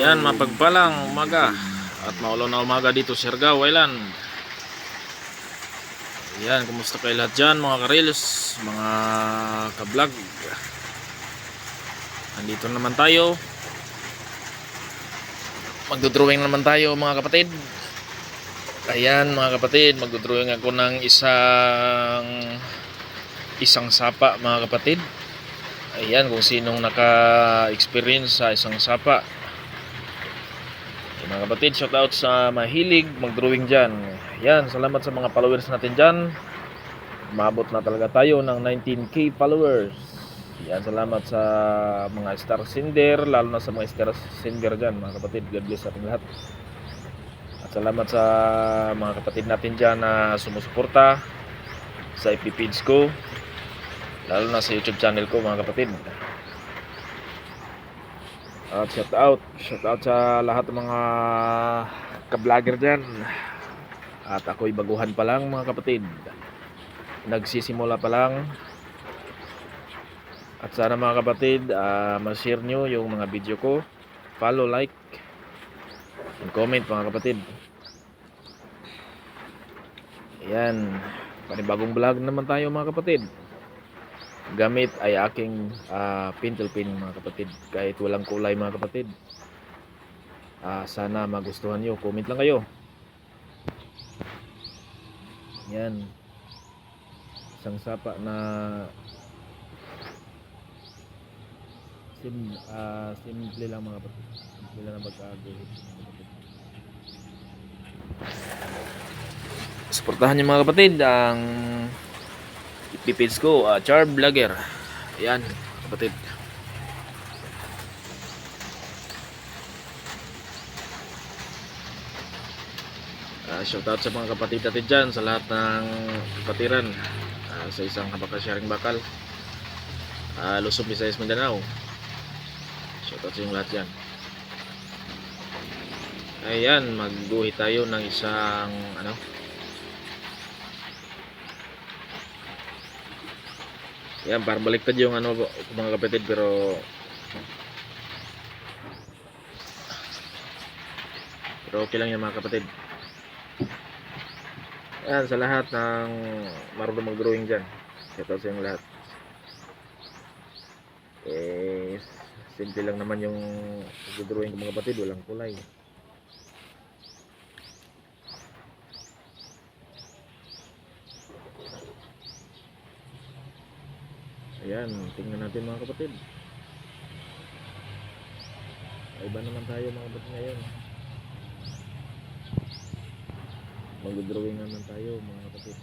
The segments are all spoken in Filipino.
Yan, mapagpalang umaga at maulan na umaga dito sa Siargao Island. Yan, kumusta kayo lahat dyan mga karils, mga kablog. Andito naman tayo. Magdodrawing naman tayo mga kapatid. Ayan mga kapatid, magdodrawing ako ng isang isang sapa mga kapatid. Ayan, kung sinong naka-experience sa isang sapa. Ayan, mga kapatid, shout out sa mahilig mag-drawing dyan. Ayan, salamat sa mga followers natin dyan. Maabot na talaga tayo ng 19k followers. Ayan, salamat sa mga star sender, lalo na sa mga star sender dyan, mga kapatid. God bless sa ating lahat. At salamat sa mga kapatid natin dyan na sumusuporta sa FB page ko lalo na sa YouTube channel ko mga kapatid. At shout out shout out sa lahat ng mga ka-vlogger dyan. At ako'y baguhan pa lang mga kapatid. Nagsisimula pa lang. At sana mga kapatid ah, ma-share nyo yung mga video ko. Follow, like and comment mga kapatid. Ayan. Panibagong vlog naman tayo mga kapatid gamit ay aking ah, pintel pin mga kapatid. Kahit walang kulay mga kapatid. Ah, sana magustuhan nyo. Comment lang kayo. Yan. Isang sapa na sim, ah, simple lang mga kapatid. Simple lang na kapatid. Suportahan niyo mga kapatid ang ipipage ko, uh, Char Vlogger. Ayan, kapatid. Uh, shoutout sa mga kapatid natin dyan, sa lahat ng kapatiran, ah, sa isang habakasyaring bakal. Uh, Luzon, Visayas, Mindanao. Shoutout sa yung lahat yan. Ayan, magguhit tayo ng isang ano, Yan, parang baliktad yung ano mga kapatid pero pero okay lang yan mga kapatid. Yan, sa lahat ng marunong mag-drawing dyan. Shout out sa inyo lahat. Eh, simple lang naman yung mag-drawing ko mga kapatid. Walang kulay. Ayan, tingnan natin mga kapatid. Iba naman tayo mga kapatid ngayon. Mag-drawing naman tayo mga kapatid.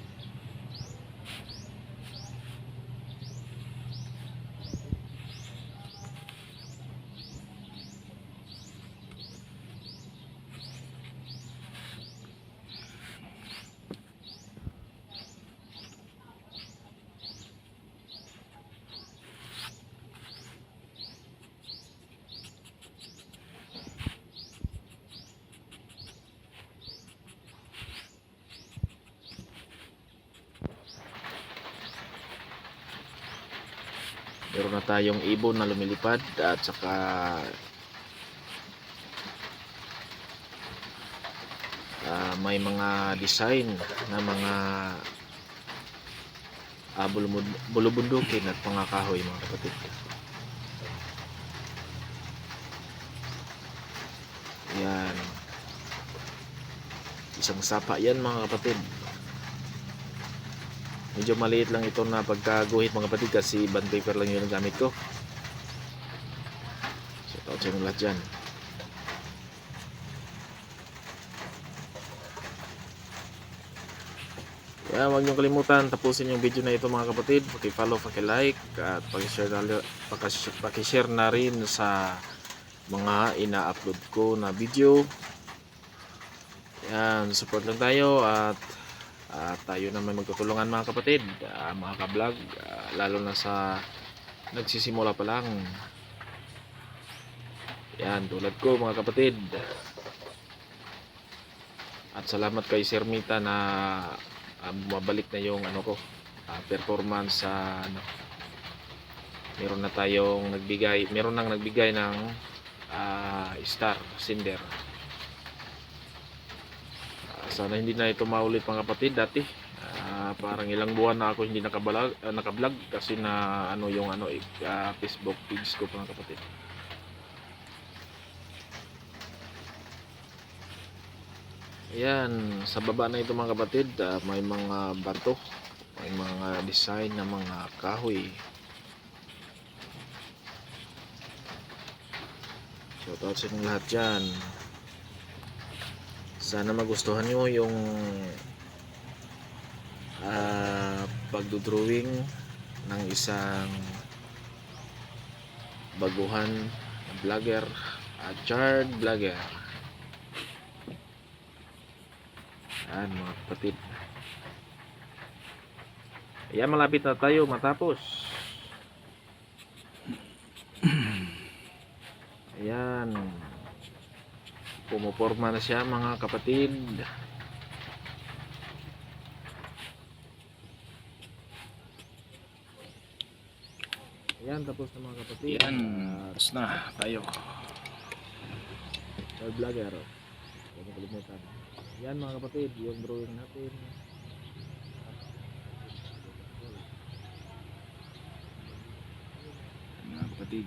Meron na tayong ibon na lumilipad at saka ah, may mga design na mga uh, bulubundukin at mga kahoy mga kapatid. Yan. Isang sapa yan mga kapatid. Medyo maliit lang ito na pagkaguhit mga kapatid kasi band paper lang yun ang gamit ko. So, tawag sa lahat dyan. Kaya huwag niyong kalimutan tapusin yung video na ito mga kapatid. Paki-follow, paki-like at paki-share na, paki- paki-share na rin sa mga ina-upload ko na video. Yan, support lang tayo at at tayo naman magtutulungan mga kapatid, ah, mga ka-vlog, ah, lalo na sa nagsisimula pa lang. Yan, tulad ko mga kapatid. At salamat kay Sir Mita na ah, bumabalik na yung ano ko, ah, performance sa ano. Meron na tayong nagbigay, meron nang nagbigay ng ah, star, cinder. Sana hindi na ito maulit mga kapatid dati. Ah, parang ilang buwan na ako hindi nakabalag, ah, nakablog kasi na ano yung ano ah, Facebook page ko mga kapatid. Ayan, sa baba na ito mga kapatid, ah, may mga bato, may mga design na mga kahoy. Shoutout sa inyong lahat dyan. Sana magustuhan nyo yung ah, pagdodrawing ng isang baguhan vlogger, at charred vlogger. Yan mga kapatid. Ayan, malapit na tayo matapos. Ayan. Pumuporma na siya mga kapatid. Ayan, tapos na mga kapatid. Yan, Ah, tapos na tayo. Child vlogger. Huwag kalimutan. Yan mga kapatid, yung drawing natin. Mga kapatid.